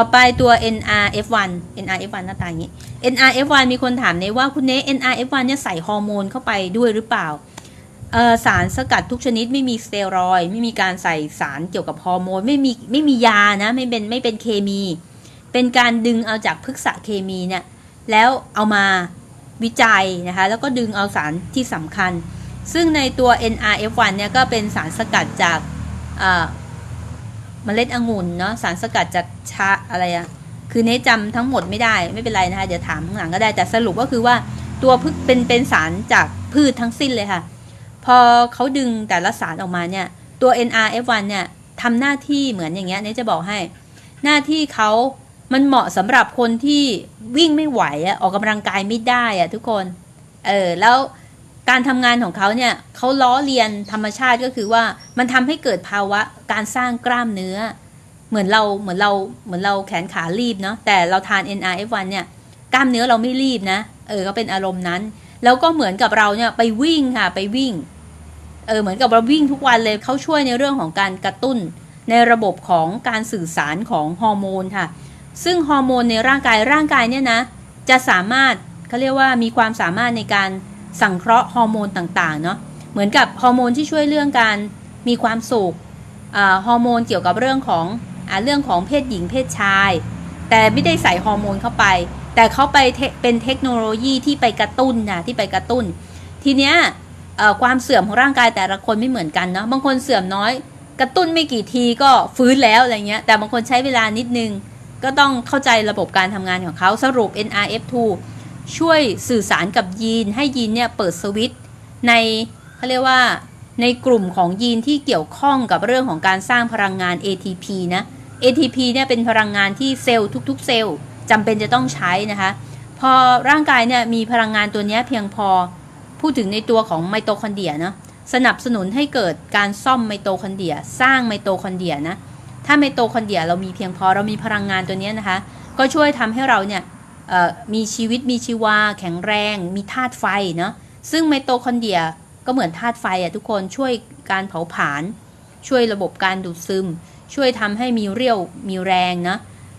ต่อไปตัว NRF1 NRF1 หน้าตาอย่างนี้ NRF1 มีคนถามในว่าคุณเน NRF1 เนี่ยใส่ฮอร์โมนเข้าไปด้วยหรือเปล่าสารสกัดทุกชนิดไม่มีสเตียรอย ไม่มีการใส่สารเกี่ยวกับฮอร์โมนไม่มีไม่มียานะไม่เป็นไม่เป็นเคมี เป็นการดึงเอาจากพฤกษเคมีเนี่ยแล้วเอามาวิจัยนะคะแล้วก็ดึงเอาสารที่สำคัญ ซึ่งในตัว NRF1 เนี่ยก็เป็นสารสกัดจาก เอ่อเมล็ดองุ่นเนาะสารสกัดจากชาอะไรอะคือเนจำทั้งหมดไม่ได้ไม่เป็นไรนะคะเดี๋ยวถามข้างหลังก็ได้แต่สรุปก็คือว่าตัวพึกเป็นเป็นสารจากพืชทั้งสิ้นเลยค่ะ พอเขาดึงแต่ละสารออกมาเนี่ย ตัว NRF1 เนี่ยทำหน้าที่เหมือนอย่างเงี้ยเนจะบอกให้ หน้าที่เขามันเหมาะสำหรับคนที่วิ่งไม่ไหวอะออกกำลังกายไม่ได้อะทุกคน เออแล้ว การทำงานของเขาเนี่ยเขาล้อเลียนธรรมชาติก็คือว่ามันทำให้เกิดภาวะการสร้างกล้ามเนื้อ เหมือนเราเหมือนเราเหมือนเราแขนขารีบเนาะแต่เราทาน NRF1 เนี่ยกล้ามเนื้อเราไม่รีบนะเออก็เป็นอารมณ์นั้น แล้วก็เหมือนกับเราเนี่ยไปวิ่งค่ะไปวิ่งเออเหมือนกับเราวิ่งทุกวันเลยเขาช่วยในเรื่องของการกระตุ้นในระบบของการสื่อสารของฮอร์โมนค่ะ ซึ่งฮอร์โมนในร่างกายร่างกายเนี่ยนะจะสามารถเขาเรียกว่ามีความสามารถในการ สังเคราะห์ฮอร์โมนต่างๆเนาะเหมือนกับฮอร์โมนที่ช่วยเรื่องการมีความสุขฮอร์โมนเกี่ยวกับเรื่องของอเรื่องของเพศหญิงเพศชาย แต่ไม่ได้ใส่ฮอร์โมนเข้าไป แต่เขาไปเป็นเทคโนโลยีที่ไปกระตุ้นนะที่ไปกระตุ้น ทีเนี้ยความเสื่อมของร่างกายแต่ละคนไม่เหมือนกันเนาะบางคนเสื่อมน้อย กระตุ้นไม่กี่ทีก็ฟื้นแล้วอะไรเงี้ยแต่บางคนใช้เวลานิดนึง ก็ต้องเข้าใจระบบการทำงานของเขาสรุป NRF2 ช่วยสื่อสารกับยีนให้ยีนเนี่ยเปิดสวิตช์ในเขาเรียกว่าในกลุ่มของยีนที่เกี่ยวข้องกับเรื่องของการสร้างพลังงาน ATP นะ ATP เนี่ยเป็นพลังงานที่เซลล์ทุก ๆ เซลล์จำเป็นจะต้องใช้นะคะ พอร่างกายเนี่ยมีพลังงานตัวนี้เพียงพอพูดถึงในตัวของไมโตคอนเดรียเนาะสนับสนุนให้เกิดการซ่อมไมโตคอนเดรีย สร้างไมโตคอนเดรียนะถ้าไมโตคอนเดรียเรามีเพียงพอเรามีพลังงานตัวนี้นะคะ ก็ช่วยทำให้เราเนี่ย มีชีวิตมีชีวา แข็งแรง มีธาตุไฟเนาะซึ่งไมโตคอนเดรียก็เหมือนธาตุไฟอะทุกคนช่วยการเผาผลาญช่วยระบบการดูดซึม ช่วยทำให้มีเรี่ยวมีแรงนะ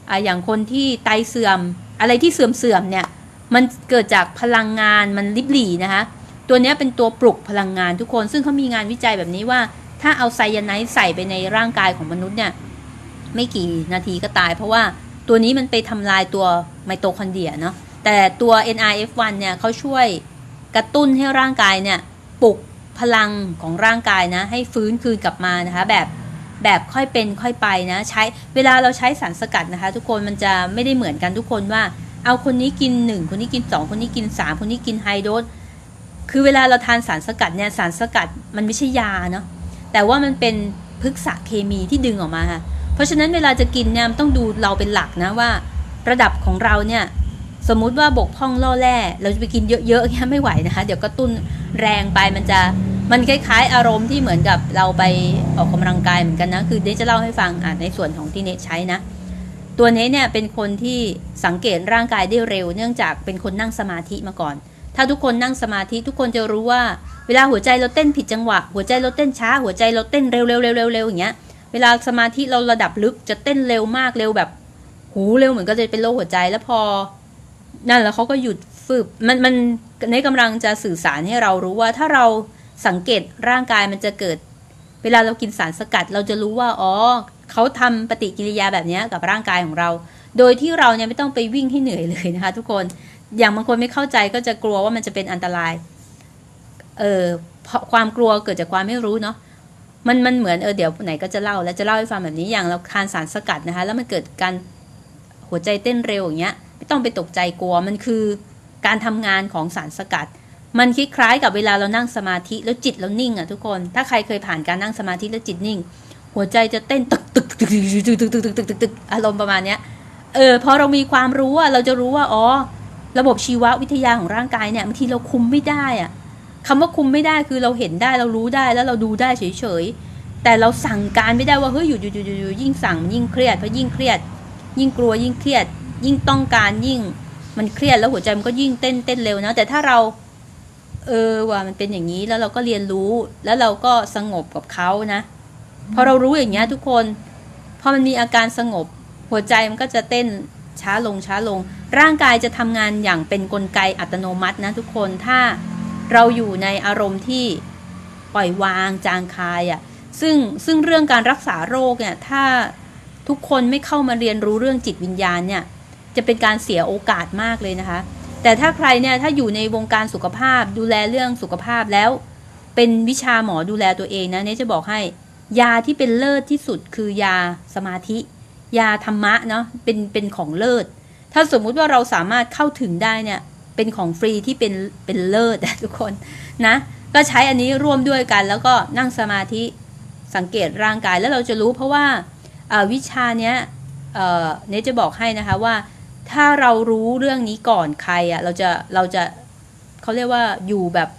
อะอย่างคนที่ไตเสื่อมอะไรที่เสื่อมเสื่อมเนี่ยมันเกิดจากพลังงานมันลิบหลีนะคะตัวนี้เป็นตัวปลุกพลังงานทุกคน ซึ่งเขามีงานวิจัยแบบนี้ว่า ถ้าเอาไซยาไนด์ใส่ไปในร่างกายของมนุษย์เนี่ยไม่กี่นาทีก็ตาย เพราะว่า ตัวนี้มันไปทำลายตัวไมโตคอนเดรียเนาะแต่ตัว NRF1 เนี่ยเขาช่วยกระตุ้นให้ร่างกายเนี่ยปลุกพลังของร่างกายนะให้ฟื้นคืนกลับมานะคะแบบแบบค่อยเป็นค่อยไปนะใช้เวลาเราใช้สารสกัดนะคะ ทุกคนมันจะไม่ได้เหมือนกันทุกคนว่า เอาคนนี้กิน 1 คนนี้กิน 2 คนนี้กิน 3 คนนี้กินไฮโดสคือเวลาเราทานสารสกัดเนี่ยสารสกัดมันไม่ใช่ยาเนาะแต่ว่ามันเป็นพฤกษเคมีที่ดึงออกมาค่ะ ราะฉะนั้นเวลาจะกินเนี่ยต้องดูเราเป็นหลักนะว่า ระดับของเราเนี่ยสมมุติว่าบกพร่องล่อแร่เราจะไปกินเยอะๆเนี่ยไม่ไหวนะคะ เดี๋ยวกระตุ้นแรงไปมันจะมันคล้ายๆ อารมณ์ที่เหมือนกับเราไปออกกำลังกายเหมือนกันนะ คือเนจะเล่าให้ฟังอะในส่วนของที่เนทใช้นะ ตัวเนทเนี่ยเป็นคนที่สังเกตร่างกายได้เร็ว เนื่องจากเป็นคนนั่งสมาธิมาก่อน ถ้าทุกคนนั่งสมาธิทุกคนจะรู้ว่า เวลาหัวใจเราเต้นผิดจังหวะ หัวใจเราเต้นช้า หัวใจเราเต้นเร็วเร็วเร็วเร็วเร็วอย่างเงี้ย เวลาสมาธิเราระดับลึกจะเต้นเร็วมากเร็วแบบ หูเร็วเหมือนก็จะเป็นโรคหัวใจ แล้วพอ นั่นแล้วเขาก็หยุดฝึบมันมันในกำลังจะสื่อสารให้เรารู้ว่าถ้าเราสังเกตร่างกายมันจะเกิด เวลาเรากินสารสกัดเราจะรู้ว่าอ๋อเขาทำปฏิกิริยาแบบนี้กับร่างกายของเรา โดยที่เราเนี่ยไม่ต้องไปวิ่งให้เหนื่อยเลยนะคะ ทุกคนอย่างบางคนไม่เข้าใจก็จะกลัวว่ามันจะเป็นอันตรายเออความกลัวเกิดจากความไม่รู้เนาะ มันมันเหมือนเออเดี๋ยวไหนก็จะเล่าแล้วจะเล่าให้ฟังแบบนี้อย่างเราทานสารสกัดนะคะ แล้วมันเกิดการหัวใจเต้นเร็วอย่างเงี้ยไม่ต้องไปตกใจกลัวมันคือการทำงานของสารสกัด มันคล้ายๆกับเวลาเรานั่งสมาธิแล้วจิตเรานิ่งอะทุกคน ถ้าใครเคยผ่านการนั่งสมาธิแล้วจิตนิ่ง หัวใจจะเต้นตึกตึกตึกตึกตึกตึกตึกตึกตึกตึกอารมณ์ประมาณเนี้ยเออพอเรามีความรู้อะเราจะรู้ว่าอ๋อระบบชีววิทยาของร่างกายเนี่ยบางทีเราคุมไม่ได้อะ คำว่าคุมไม่ได้คือเราเห็นได้เรารู้ได้แล้วเราดูได้เฉยๆ แต่เราสั่งการไม่ได้ว่าเฮ้ยหยุดหยุดหยุดหยุดยิ่งสั่งยิ่งเครียดเพราะยิ่งเครียด ยิ่งกลัวยิ่งเครียด ยิ่งต้องการยิ่งมันเครียดแล้วหัวใจมันก็ยิ่งเต้นเต้นเร็วนะ แต่ถ้าเรา เออว่ามันเป็นอย่างนี้แล้วเราก็เรียนรู้แล้วเราก็สงบกับเขานะพอเรารู้อย่างเงี้ยทุกคนพอมันมีอาการสงบ หัวใจมันก็จะเต้นช้าลงช้าลง ร่างกายจะทำงานอย่างเป็นนกลไกอัตโนมัตินะทุกคนถ้า เราอยู่ในอารมณ์ที่ปล่อยวางจางคายอะ่ะซึ่งซึ่งเรื่องการรักษาโรคเนี่ยถ้าทุกคนไม่เข้ามาเรียนรู้เรื่องจิตวิญญาณเนี่ยจะเป็นการเสียโอกาสมากเลยนะคะ แต่ถ้าใครเนี่ยถ้าอยู่ในวงการสุขภาพดูแลเรื่องสุขภาพแล้ว เป็นวิชาหมอดูแลตัวเองนะเนี่ยจะบอกให้ ยาที่เป็นเลิศที่สุดคือยาสมาธิ ยาธรรมะเนาะเป็นเป็นของเลิศ ถ้าสมมุติว่าเราสามารถเข้าถึงได้เนี่ย เป็นของฟรีที่เป็นเป็นเลิศอะทุกคนนะก็ใช้อันนี้ร่วมด้วยกัน แล้วก็นั่งสมาธิสังเกตร่างกายแล้วเราจะรู้เพราะว่าวิชาเนี้ยเนจะบอกให้นะคะว่าถ้าเรารู้เรื่องนี้ก่อนใครอะ่ะเราจะเราจะเขาเรียกว่าอยู่แบบ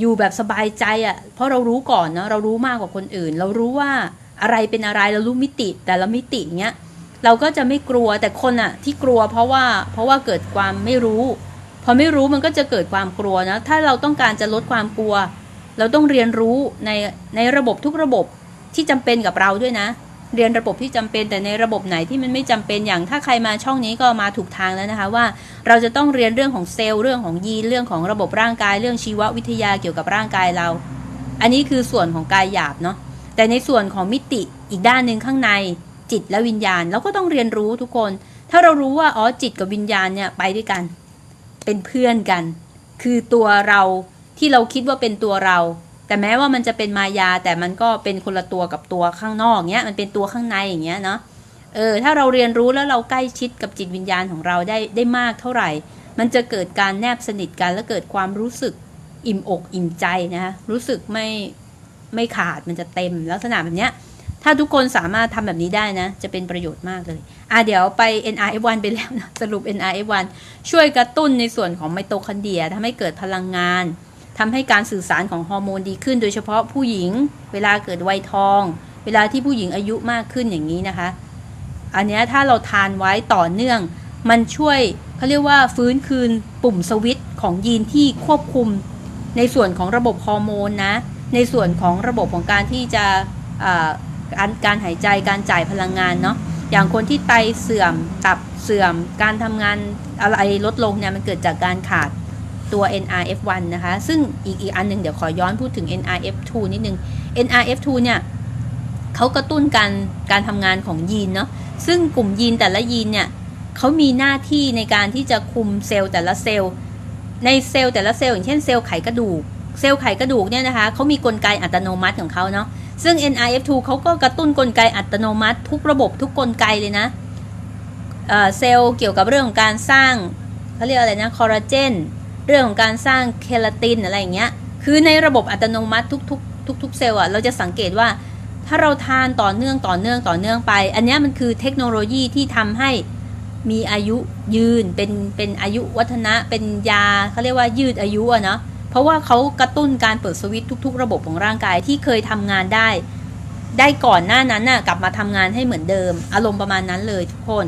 อยู่แบบสบายใจอะ่ะเพราะเรารู้ก่อนเนาะเรารู้มากกว่าคนอื่น เรารู้ว่าอะไรเป็นอะไรเรารู้มิติแต่ละมิติเนี้ยเราก็จะไม่กลัวแต่คนอะที่กลัวเพราะว่าเพราะว่าเกิดความไม่รู้ พอไม่รู้มันก็จะเกิดความกลัวนะ ถ้าเราต้องการจะลดความกลัว เราต้องเรียนรู้ในในระบบทุกระบบที่จำเป็นกับเราด้วยนะ เรียนระบบที่จำเป็นแต่ในระบบไหนที่มันไม่จำเป็นอย่างถ้าใครมาช่องนี้ก็มาถูกทางแล้วนะคะว่า เราจะต้องเรียนเรื่องของเซลล์เรื่องของยีนเรื่องของระบบร่างกายเรื่องชีววิทยาเกี่ยวกับร่างกายเรา อันนี้คือส่วนของกายหยาบเนาะแต่ในส่วนของมิติอีกด้านหนึ่งข้างในจิตและวิญญาณเราก็ต้องเรียนรู้ทุกคน ถ้าเรารู้ว่าอ๋อจิตกับวิญญาณเนี่ยไปด้วยกัน เป็นเพื่อนกัน คือตัวเราที่เราคิดว่าเป็นตัวเรา แต่แม้ว่ามันจะเป็นมายาแต่มันก็เป็นคนละตัวกับตัวข้างนอกเนี้ยมันเป็นตัวข้างในอย่างเงี้ยเนาะเออถ้าเราเรียนรู้แล้วเราใกล้ชิดกับจิตวิญญาณของเราได้ได้มากเท่าไหร่ มันจะเกิดการแนบสนิทกันและเกิดความรู้สึกอิ่มอกอิ่มใจนะคะรู้สึกไม่ไม่ขาดมันจะเต็มลักษณะแบบเนี้ย ถ้าทุกคนสามารถทำแบบนี้ได้นะ จะเป็นประโยชน์มากเลย อะเดี๋ยวไป NRF1 ไปแล้วนะ สรุป NRF1 ช่วยกระตุ้นในส่วนของไมโตคอนเดรียทำให้เกิดพลังงานทำให้การสื่อสารของฮอร์โมนดีขึ้น โดยเฉพาะผู้หญิง เวลาเกิดวัยทอง เวลาที่ผู้หญิงอายุมากขึ้นอย่างนี้นะคะ อันนี้ถ้าเราทานไว้ต่อเนื่อง มันช่วยเขาเรียกว่าฟื้นคืนปุ่มสวิตช์ของยีนที่ควบคุม ในส่วนของระบบฮอร์โมนนะ ในส่วนของระบบของการที่จะ การการหายใจการจ่ายพลังงานเนาะอย่างคนที่ไตเสื่อมตับเสื่อม การทำงานอะไรลดลงเนี่ยมันเกิดจากการขาดตัว NRF1 นะคะ ซึ่งอีกอีกอันหนึ่งเดี๋ยวขอย้อนพูดถึง NRF2 นิดนึง NRF2 เนี่ยเขากระตุ้นการการทำงานของยีนเนาะซึ่งกลุ่มยีนแต่ละยีนเนี่ยเขามีหน้าที่ในการที่จะคุมเซลล์แต่ละเซลล์ ในเซลล์แต่ละเซลล์อย่างเช่นเซลล์ไขกระดูก เซลล์ไขกระดูกเนี่ยนะคะเขามีกลไกอัตโนมัติของเขาเนาะ ซึ่ง NRF2 เขาก็กระตุ้นกลไกอัตโนมัติ ทุกระบบทุกกลไกเลยนะเซลล์เกี่ยวกับเรื่องของการสร้างเขาเรียกอะไรนะคอลลาเจนเรื่องของการสร้างเคลาตินอะไรอย่างเงี้ยคือในระบบอัตโนมัติทุกๆทุกๆเซลล์อะเราจะสังเกตว่าถ้าเราทานต่อเนื่องต่อเนื่องต่อเนื่องไป อันนี้มันคือเทคโนโลยีที่ทำให้มีอายุยืนเป็นเป็นอายุวัฒนะเป็นยาเขาเรียกว่ายืดอายุอะเนาะ เพราะว่าเขากระตุ้นการเปิดสวิตทุก ๆ ระบบของร่างกายที่เคยทำงานได้ ได้ก่อนหน้านั้นน่ะกลับมาทำงานให้เหมือนเดิม อารมณ์ประมาณนั้นเลยทุกคน